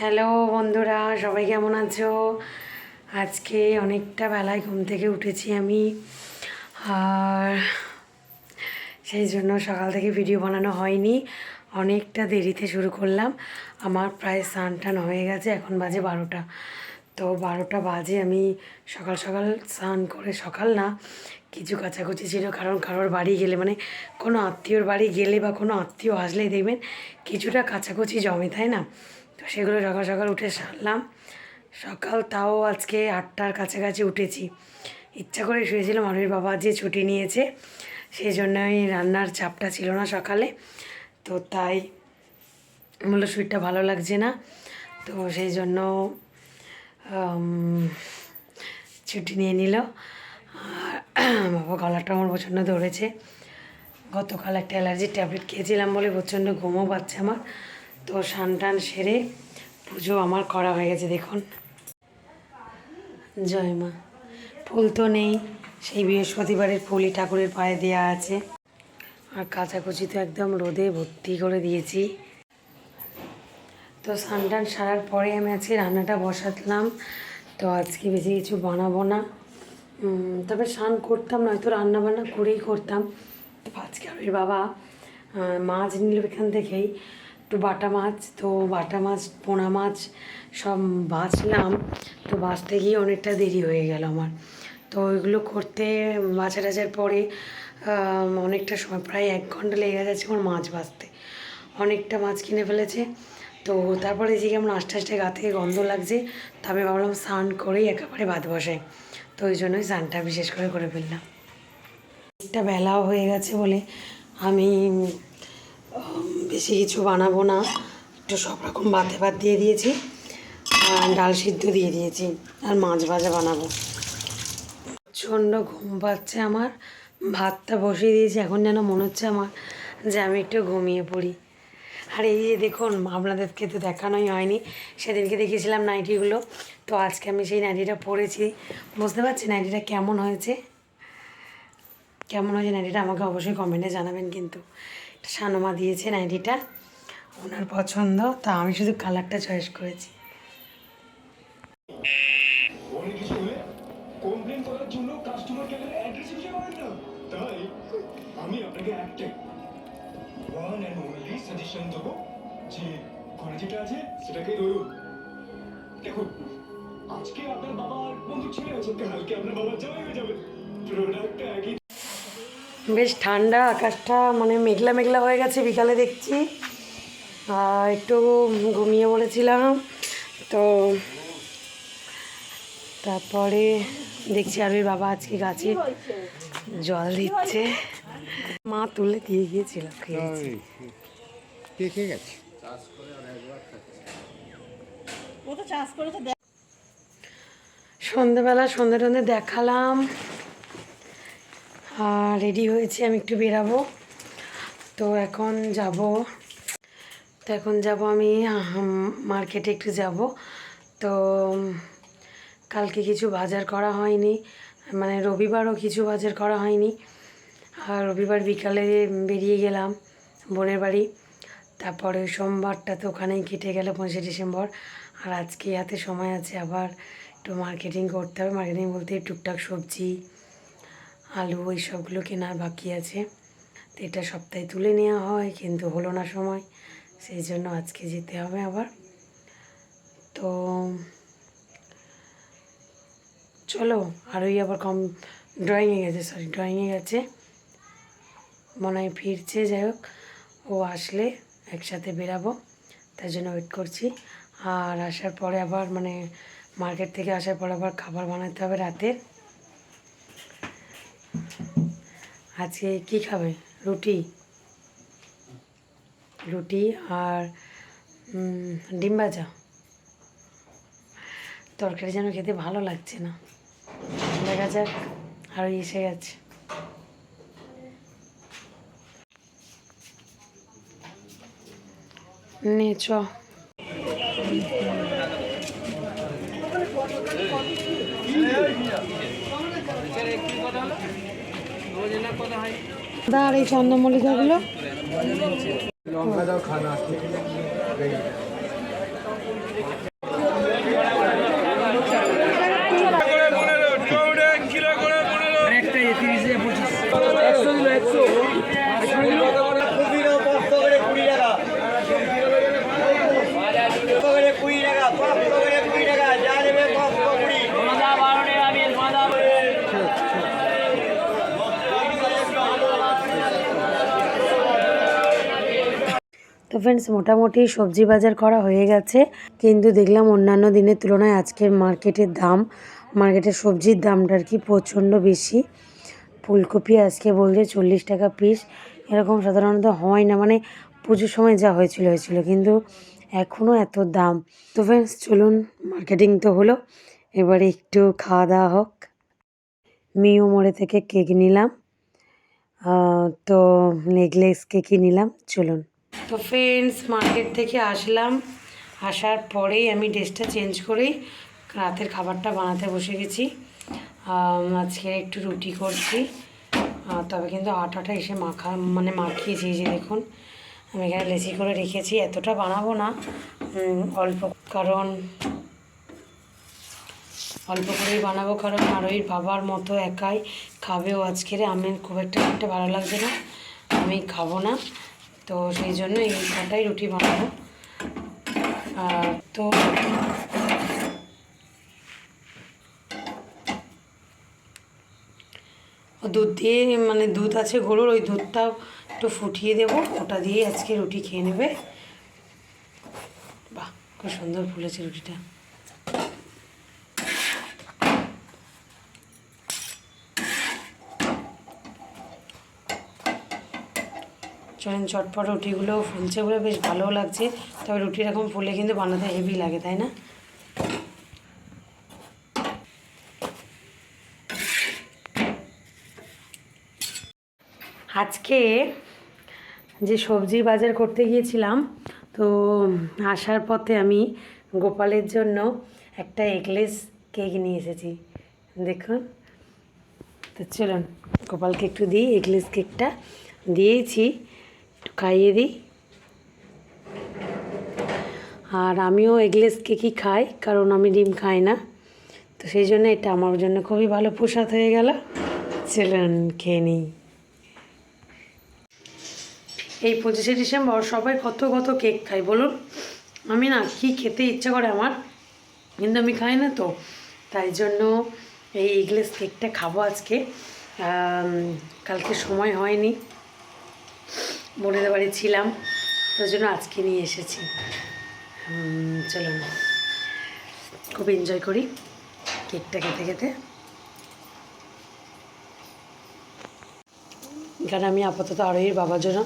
Hello বন্ধুরা, সবাই কেমন আছো? আজকে অনেকটা বেলায় ঘুম থেকে উঠেছি আমি। আর সেই জন্য সকাল থেকে ভিডিও বানানো হয়নি, অনেকটা দেরিতে শুরু করলাম। আমার প্রায় স্নান টান হয়ে গেছে, এখন বাজে বারোটা। তো বারোটা বাজে, আমি সকাল সকাল স্নান করে সকাল না, কিছু কাচাকুচি ছিল, কারণ কারোর বাড়ি গেলে মানে কোনো আত্মীয়র বাড়ি গেলে বা কোনো আত্মীয় আসলেই দেখবেন, কিছুটা কাচাকুচি জমে, তাই না? তো সেগুলো সকাল সকাল উঠে সারলাম। সকাল তাও আজকে আটটার কাছাকাছি উঠেছি। ইচ্ছা করে শুয়েছিলাম মানুষের বাবা যে ছুটি নিয়েছে। সেই জন্য আমি রান্নার চাপটা ছিল না সকালে। তো তাই বলল শরীরটা ভালো লাগছে না। তো সেই জন্য ছুটি নিয়ে নিল। আর বাবা গলাটা আমার প্রচণ্ড ধরেছে। গতকাল একটা অ্যালার্জির ট্যাবলেট খেয়েছিলাম বলে প্রচণ্ড ঘুমও পাচ্ছে আমার। তো টান সেরে পুজো আমার করা হয়ে গেছে, দেখুন। জয় মা। ফুল তো নেই, সেই বৃহস্পতিবারের ফুলই ঠাকুরের পায়ে দেওয়া আছে। আর কাচাকুচি তো একদম রোদে ভর্তি করে দিয়েছি। তো টান সারার পরে আমি আজকে রান্নাটা বসাতলাম। তো আজকে বেশি কিছু বানাবো না। তবে স্নান করতাম, নয়তো রান্না বান্না করেই করতাম। আজকে আমার বাবা মাছ নিল এখান থেকেই। একটু বাটা মাছ, তো বাটা মাছ, পোনা মাছ সব বাছলাম। তো বাছতে গিয়ে অনেকটা দেরি হয়ে গেল আমার। তো ওইগুলো করতে বাছা টাছার পরে অনেকটা সময়, প্রায় এক ঘণ্টা লেগে গেছে আমার মাছ ভাজতে অনেকটা মাছ কিনে ফেলেছে। তো তারপরে যে কেমন আস্তে আস্তে গা থেকে গন্ধ লাগছে, তবে ভাবলাম স্নান করেই একেবারে ভাত বসাই। তো ওই জন্যই স্নানটা বিশেষ করে করে ফেললাম। একটা বেলাও হয়ে গেছে বলে আমি বেশি কিছু বানাবো না। একটু সব রকম ভাতে ভাত দিয়ে দিয়েছি। আর ডাল সিদ্ধ দিয়ে দিয়েছি। আর মাছ ভাজা বানাবো। প্রচণ্ড ঘুম পাচ্ছে আমার। ভাতটা বসিয়ে দিয়েছি। এখন যেন মনে হচ্ছে আমার যে আমি একটু ঘুমিয়ে পড়ি। আর এই যে দেখুন আপনাদেরকে তো দেখানোই হয়নি। সেদিনকে দেখিয়েছিলাম নাইটিগুলো। তো আজকে আমি সেই নাইটিটা পরেছি। বুঝতে পারছি নাইটিটা কেমন হয়েছে? কেমন হয়েছে নাইটিটা আমাকে অবশ্যই কমেন্টে জানাবেন কিন্তু। এটা সানুমা দিয়েছে নাইটিটা ওনার পছন্দ, তা আমি শুধু কালারটা চয়েস করেছি। আজকে আপনার বাবার বন্ধু ছেলে আছে কালকে আপনার বাবার জামাই হয়ে যাবে। প্রোডাক্টটা একই বেশ ঠান্ডা আকাশটা মানে মেঘলা মেঘলা হয়ে গেছে বিকালে দেখছি। আর একটু ঘুমিয়ে পড়েছিলাম তো তারপরে দেখছি আর ওই বাবা আজকে গাছে জল দিচ্ছে। মা তুলে দিয়ে গিয়েছিল খেয়েছি। দেখে গেছে? সন্ধেবেলা সন্ধে টন্ধে দেখালাম। রেডি হয়েছি, আমি একটু বেরাবো। তো এখন যাব। তো এখন যাব আমি মার্কেটে একটু যাব। তো কালকে কিছু বাজার করা হয়নি। মানে রবিবারও কিছু বাজার করা হয়নি। আর রবিবার বিকালে বেরিয়ে গেলাম বোনের বাড়ি। তারপরে সোমবারটা তো ওখানেই কেটে গেল, পঁচিশে ডিসেম্বর। আর আজকে হাতে সময় আছে, আবার একটু মার্কেটিং করতে হবে। মার্কেটিং বলতে টুকটাক সবজি আলু ওই সবগুলো কেনার বাকি আছে। তো এটা সপ্তাহে তুলে নেওয়া হয়, কিন্তু হলো না সময়। সেই জন্য আজকে যেতে হবে আবার। তো চলো আর ওই আবার কম ড্রয়িংয়ে গেছে সরি ড্রয়িংয়ে গেছে। মনে হয় ফিরছে, যাই হোক। ও আসলে একসাথে বেরাবো তার জন্য ওয়েট করছি। আর আসার পরে আবার মানে মার্কেট থেকে আসার পরে আবার খাবার বানাতে হবে রাতের। আজকে কি খাবে? রুটি। রুটি আর ডিম ভাজা। তরকারি যেন খেতে ভালো লাগছে না। দেখা যাক আরও এসে গেছে। নে, চ। দা আর এই চন্দ্রমল্লিকাগুলো লঙ্কা দাও খানা। আসছে ফ্রেন্ডস মোটামুটি সবজি বাজার করা হয়ে গেছে। কিন্তু দেখলাম অন্যান্য দিনের তুলনায় আজকের মার্কেটের দাম, মার্কেটের সবজির দামটা আর কি প্রচণ্ড বেশি। ফুলকপি আজকে বলছে চল্লিশ টাকা পিস এরকম সাধারণত হয় না মানে পুজোর সময় যা হয়েছিল হয়েছিল। কিন্তু এখনও এত দাম। তো ফ্রেন্ডস চলুন মার্কেটিং তো হলো। এবারে একটু খাওয়া দাওয়া হোক। মিও মোড়ে থেকে কেক নিলাম। তো নেকলেস কেকই নিলাম। চলুন। তো ফ্রেন্ডস মার্কেট থেকে আসলাম। আসার পরেই আমি ড্রেসটা চেঞ্জ করেই রাতের খাবারটা বানাতে বসে গেছি। আজকে একটু রুটি করছি। তবে কিন্তু আটাটা এসে মাখা মানে মাখিয়েছি যে দেখুন। আমি এখানে লেচি করে রেখেছি। এতটা বানাবো না। অল্প কারণ, অল্প করেই বানাবো কারণ আরোহীর বাবার মতো একাই খাবেও আজকের আমি খুব একটা একটা ভালো লাগছে না। আমি খাব না। তো সেই জন্য এই কটাই রুটি বানাবো। তো দুধ দিয়ে মানে দুধ আছে গরুর, ওই দুধটা একটু ফুটিয়ে দেবো। ওটা দিয়ে আজকে রুটি খেয়ে নেবে। বাহ, খুব সুন্দর ফুলেছে রুটিটা। চলেন চটপট রুটিগুলো ফুলছে বলে বেশ ভালোও লাগছে। তবে রুটি এরকম ফুলে কিন্তু বানাতে হেভি লাগে, তাই না? আজকে যে সবজি বাজার করতে গিয়েছিলাম, তো আসার পথে আমি গোপালের জন্য একটা এগলেস কেক নিয়ে এসেছি। দেখুন। তো চলুন, গোপালকে একটু দিই, এগলেস কেকটা। দিয়েছি। একটু খাইয়ে দিই। আর আমিও এগলেস কেকই খাই, কারণ আমি ডিম খাই না। তো সেই জন্য এটা আমার জন্য খুবই ভালো প্রসাদ হয়ে গেল। চলুন খেয়ে নিই। এই পঁচিশে ডিসেম্বর সবাই কত কত কেক খাই বলুন। আমি না কি খেতে ইচ্ছা করে আমার, কিন্তু আমি খাই না তো। তাই জন্য এই এগলেস কেকটা খাব আজকে। কালকে সময় হয়নি। বোনেদের বাড়ি ছিলাম, তার জন্য আজকে নিয়ে এসেছি। চলুন, খুব এনজয় করি কেকটা খেতে খেতে। এখানে আমি আপাতত আরোহীর বাবার জন্য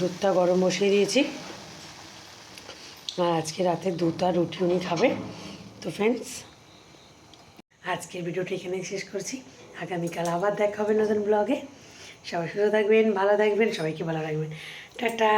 দুধটা গরম বসিয়ে দিয়েছি। আর আজকে রাতে দুধ আর রুটি উনি খাবে। তো ফ্রেন্ডস আজকের ভিডিওটা এখানে শেষ করছি। আগামীকাল আবার দেখা হবে নতুন ব্লগে সবাই সুস্থ থাকবেন ভালো থাকবেন সবাইকে ভালো রাখবেন। টাটা।